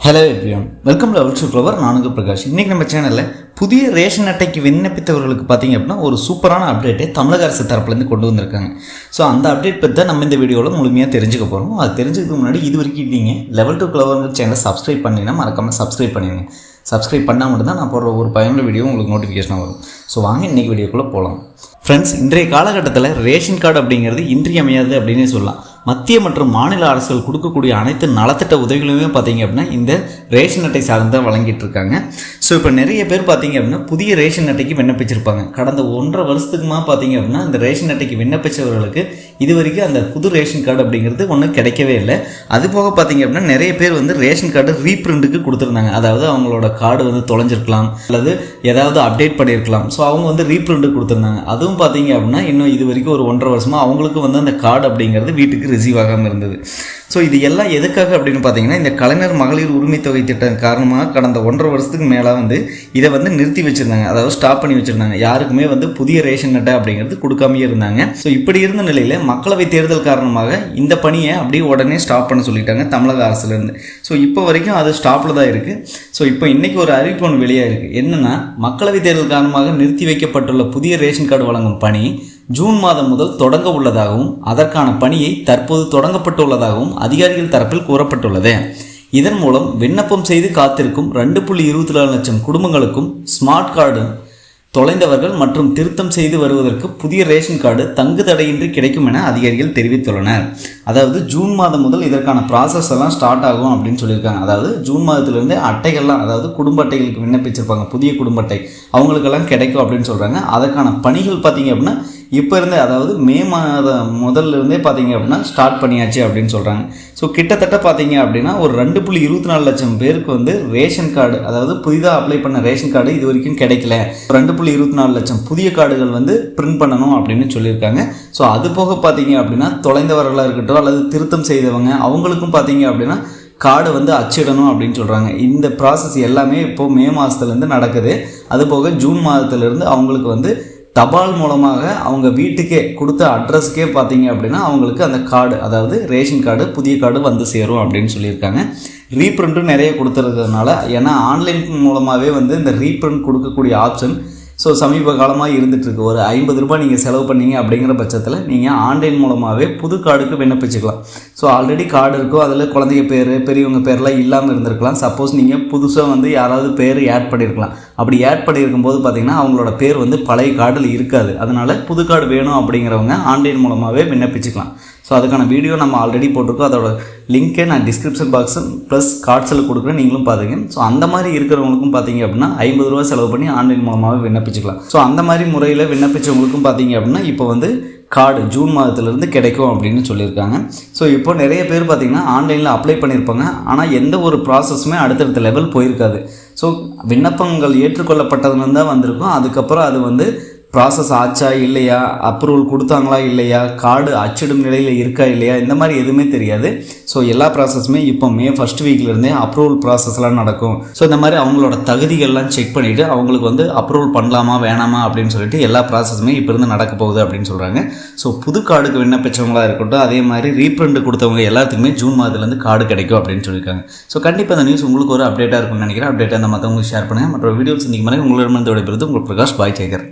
Hello everyone welcome level two flower நானுங்க பிரகாஷ். இன்றைக்கி நம்ம சேனலில் புதிய ரேஷன் அட்டைக்கு விண்ணப்பித்தவர்களுக்கு பார்த்தீங்க அப்படின்னா ஒரு சூப்பரான அப்டேட்டை தமிழக அரசு தரப்புலேருந்து கொண்டு வந்திருக்காங்க. ஸோ அந்த அப்டேட் பற்றி தான் நம்ம இந்த வீடியோவில் முழுமையாக தெரிஞ்சுக்க போகிறோம் அது தெரிஞ்சதுக்கு முன்னாடி இது வரைக்கும் நீங்கள் லெவல் டூ ஃப்ளவர் சேனலை சப்ஸ்கிரைப் பண்ணிங்கன்னா மறக்காமல் சப்ஸ்கிரைப் பண்ணிடுங்க சப்ஸ்கிரைப் பண்ணால் மட்டும்தான் நான் போடுற ஒரு பயனுள்ள வீடியோ உங்களுக்கு நோட்டிஃபிகேஷனாக வரும். ஸோ வாங்க இன்றைக்கி வீடியோக்குள்ளே போகலாம் ஃப்ரெண்ட்ஸ் இன்றைய காலகட்டத்தில் ரேஷன் கார்டு அப்படிங்கிறது இன்றியமையாது அப்படின்னே சொல்லலாம். மத்திய மற்றும் மாநில அரசுகள் கொடுக்கக்கூடிய அனைத்து நலத்திட்ட உதவிகளுமே பார்த்தீங்க அப்படின்னா இந்த ரேஷன் அட்டை சார்ந்து தான் வழங்கிட்டு இருக்காங்க ஸோ இப்போ நிறைய பேர் பார்த்தீங்க அப்படின்னா புதிய ரேஷன் அட்டைக்கு விண்ணப்பிச்சிருப்பாங்க. கடந்த ஒன்றரை வருஷத்துக்குமா பார்த்தீங்க அப்படின்னா இந்த ரேஷன் அட்டைக்கு விண்ணப்பிச்சவர்களுக்கு இது வரைக்கும் அந்த புது ரேஷன் கார்டு அப்படிங்கிறது ஒன்றும் கிடைக்கவே இல்லை. அது போக பார்த்தீங்க அப்படின்னா நிறைய பேர் வந்து ரேஷன் கார்டு ரீப்ரிண்ட்டுக்கு கொடுத்துருந்தாங்க. அதாவது அவங்களோட கார்டு வந்து தொலைஞ்சிருக்கலாம். அல்லது ஏதாவது அப்டேட் பண்ணியிருக்கலாம். ஸோ அவங்க வந்து ரீப்ரிண்ட்டு கொடுத்துருந்தாங்க. அதுவும் பார்த்தீங்க அப்படின்னா இன்னும் இது வரைக்கும் ஒரு ஒன்றரை வருஷமாக அவங்களுக்கு வந்து அந்த கார்டு அப்படிங்கிறது வீட்டுக்கு ரிசீவ் ஆகாமல் இருந்தது. ஸோ இது எல்லாம் எதுக்காக அப்படின்னு பார்த்தீங்கன்னா இந்த கலைஞர் மகளிர் உரிமை தொகை திட்டம் காரணமாக கடந்த ஒன்றரை வருஷத்துக்கு மேலே வந்து இதை வந்து நிறுத்தி வச்சுருந்தாங்க. அதாவது ஸ்டாப் பண்ணி வச்சுருந்தாங்க. யாருக்குமே வந்து புதிய ரேஷன் அட்டை அப்படிங்கிறது கொடுக்காமயே இருந்தாங்க. ஸோ இப்படி இருந்த நிலையில் மக்களவை தேர்தல் காரணமாக இந்த பணியை அப்படியே உடனே ஸ்டாப் பண்ண சொல்லிட்டாங்க தமிழக அரசுலேருந்து. ஸோ இப்போ வரைக்கும் அது ஸ்டாப்பில் தான் இருக்குது ஸோ இப்போ இன்றைக்கி ஒரு அறிவிப்பு ஒன்று வெளியாக இருக்குது என்னென்னா மக்களவை தேர்தல் காரணமாக நிறுத்தி வைக்கப்பட்டுள்ள புதிய ரேஷன் கார்டு வழங்கும் பணி ஜூன் மாதம் முதல் தொடங்க உள்ளதாகவும் அதற்கான பணியை தற்போது தொடங்கப்பட்டுள்ளதாகவும் அதிகாரிகள் தரப்பில் கூறப்பட்டுள்ளது. இதன் மூலம் விண்ணப்பம் செய்து காத்திருக்கும் ரெண்டு புள்ளி இருபத்தி நாலு லட்சம் குடும்பங்களுக்கும் ஸ்மார்ட் கார்டு தொலைந்தவர்கள் மற்றும் திருத்தம் செய்து வருவதற்கு புதிய ரேஷன் கார்டு தங்கு தடையின்றி கிடைக்கும் என அதிகாரிகள் தெரிவித்துள்ளனர். அதாவது ஜூன் மாதம் முதல் இதற்கான ப்ராசஸ் எல்லாம் ஸ்டார்ட் ஆகும் அப்படின்னு சொல்லியிருக்காங்க. அதாவது ஜூன் மாதத்துலேருந்து அட்டைகள்லாம் அதாவது குடும்ப அட்டைகளுக்கு விண்ணப்பிச்சிருப்பாங்க. புதிய குடும்ப அட்டை அவங்களுக்கெல்லாம் கிடைக்கும் அப்படின்னு சொல்கிறாங்க அதற்கான பணிகள் பார்த்தீங்க அப்படின்னா இப்போ இருந்தே அதாவது மே மாதம் முதல்ல இருந்தே பார்த்தீங்க அப்படின்னா ஸ்டார்ட் பண்ணியாச்சு அப்படின்னு சொல்கிறாங்க ஸோ கிட்டத்தட்ட பார்த்தீங்க அப்படின்னா ஒரு ரெண்டு புள்ளி இருபத்தி நாலு லட்சம் பேருக்கு வந்து ரேஷன் கார்டு அதாவது புதிதாக அப்ளை பண்ண ரேஷன் கார்டு இது வரைக்கும் கிடைக்கல. ரெண்டு புள்ளி இருபத்தி நாலு லட்சம் புதிய கார்டுகள் வந்து பிரிண்ட் பண்ணணும் அப்படின்னு சொல்லியிருக்காங்க. ஸோ அது போக பார்த்தீங்க அப்படின்னா தொலைந்தவர்களாக இருக்கட்டும் அல்லது திருத்தம் செய்தவங்க அவங்களுக்கும் பார்த்தீங்க அப்படின்னா கார்டு வந்து அச்சிடணும் அப்படின்னு சொல்கிறாங்க இந்த ப்ராசஸ் எல்லாமே இப்போது மே மாதத்துலேருந்து நடக்குது. அதுபோக ஜூன் மாதத்துலேருந்து அவங்களுக்கு வந்து தபால் மூலமாக அவங்க வீட்டுக்கே கொடுத்த அட்ரஸ்க்கே பார்த்தீங்க அப்படின்னா அவங்களுக்கு அந்த கார்டு அதாவது ரேஷன் கார்டு புதிய கார்டு வந்து சேரும் அப்படின்னு சொல்லியிருக்காங்க. ரீப்ரிண்ட்டும் நிறைய கொடுத்துருக்கிறதுனால ஏன்னா ஆன்லைன் மூலமாகவே வந்து இந்த ரீப்ரிண்ட் கொடுக்கக்கூடிய ஆப்ஷன் ஸோ சமீப காலமாக இருந்துகிட்ருக்கு ஒரு ஐம்பது ரூபாய் நீங்கள் செலவு பண்ணீங்க அப்படிங்கிற பட்சத்தில் நீங்கள் ஆன்லைன் மூலமாகவே புது கார்டுக்கு விண்ணப்பிச்சுக்கலாம். ஸோ ஆல்ரெடி கார்டு இருக்கோ அதில் குழந்தைங்க பேர் பெரியவங்க பேர்லாம் இல்லாமல் இருந்திருக்கலாம். சப்போஸ் நீங்கள் புதுசாக வந்து யாராவது பேர் ஆட் பண்ணியிருக்கலாம் அப்படி ஆட் பண்ணியிருக்கும் போது பார்த்தீங்கன்னா அவங்களோட பேர் வந்து பழைய கார்டில் இருக்காது. அதனால் புது கார்டு வேணும் அப்படிங்கிறவங்க ஆன்லைன் மூலமாகவே விண்ணப்பிச்சுக்கலாம். ஸோ அதுக்கான வீடியோ நம்ம ஆல்ரெடி போட்டிருக்கோம். அதோட லிங்க்கே நான் டிஸ்கிரிப்ஷன் பாக்ஸ் ப்ளஸ் கார்ட்ஸில் கொடுக்குறேன். நீங்களும் பார்த்துங்க ஸோ அந்த மாதிரி இருக்கிறவங்களுக்கும் பார்த்தீங்க அப்படின்னா ஐம்பது ரூபா செலவு பண்ணி ஆன்லைன் மூலமாகவே விண்ணப்பிச்சுக்கலாம். ஸோ அந்த மாதிரி முறையில் விண்ணப்பிச்சவங்களுக்கும் பார்த்தீங்க அப்படின்னா இப்போ வந்து கார்டு ஜூன் மாதத்துலேருந்து கிடைக்கும் அப்படின்னு சொல்லியிருக்காங்க. ஸோ இப்போ நிறைய பேர் பார்த்திங்கன்னா ஆன்லைனில் அப்ளை பண்ணியிருப்பாங்க. ஆனால் எந்த ஒரு ப்ராசஸுமே அடுத்தடுத்த லெவல் போயிருக்காது. ஸோ விண்ணப்பங்கள் ஏற்றுக்கொள்ளப்பட்டதுன்னு தான் வந்திருக்கும். அதுக்கப்புறம் அது வந்து ப்ராசஸ் ஆச்சா இல்லையா? அப்ரூவல் கொடுத்தாங்களா இல்லையா? கார்டு அச்சிடும் நிலையில் இருக்கா இல்லையா? இந்த மாதிரி எதுவுமே தெரியாது. ஸோ எல்லா ப்ராசஸுமே இப்போ மே ஃபஸ்ட் வீக்லேருந்தே அப்ரூவல் ப்ராசஸ்லாம் நடக்கும். ஸோ இந்த மாதிரி அவங்களோட தகுதிகள்லாம் செக் பண்ணிவிட்டு அவங்களுக்கு வந்து அப்ரூவல் பண்ணலாமா வேணாமா அப்படின்னு சொல்லிட்டு எல்லா ப்ராசஸுமே இப்போ இருந்து நடக்க போகுது அப்படின்னு சொல்கிறாங்க ஸோ புது கார்டுக்கு விண்ணப்பிச்சவங்களா இருக்கட்டும் அதே மாதிரி ரீப்ரிண்ட் கொடுத்தவங்க எல்லாத்துக்குமே ஜூன் மாதத்துலேருந்து கார்டு கிடைக்கும் அப்படின்னு சொல்லியிருக்காங்க. ஸோ கண்டிப்பாக அந்த நியூஸ் உங்களுக்கு ஒரு அப்டேட்டாக இருக்கும்னு நினைக்கிறேன். அப்டேட்டாக அந்த மற்றவங்களுக்கு ஷேர் பண்ணுங்கள் மற்ற வீடியோஸ் இன்றைக்கு மாதிரி உங்களிடமிருந்து விடைபெறுது உங்கள் பிரகாஷ் பாய் சேகர்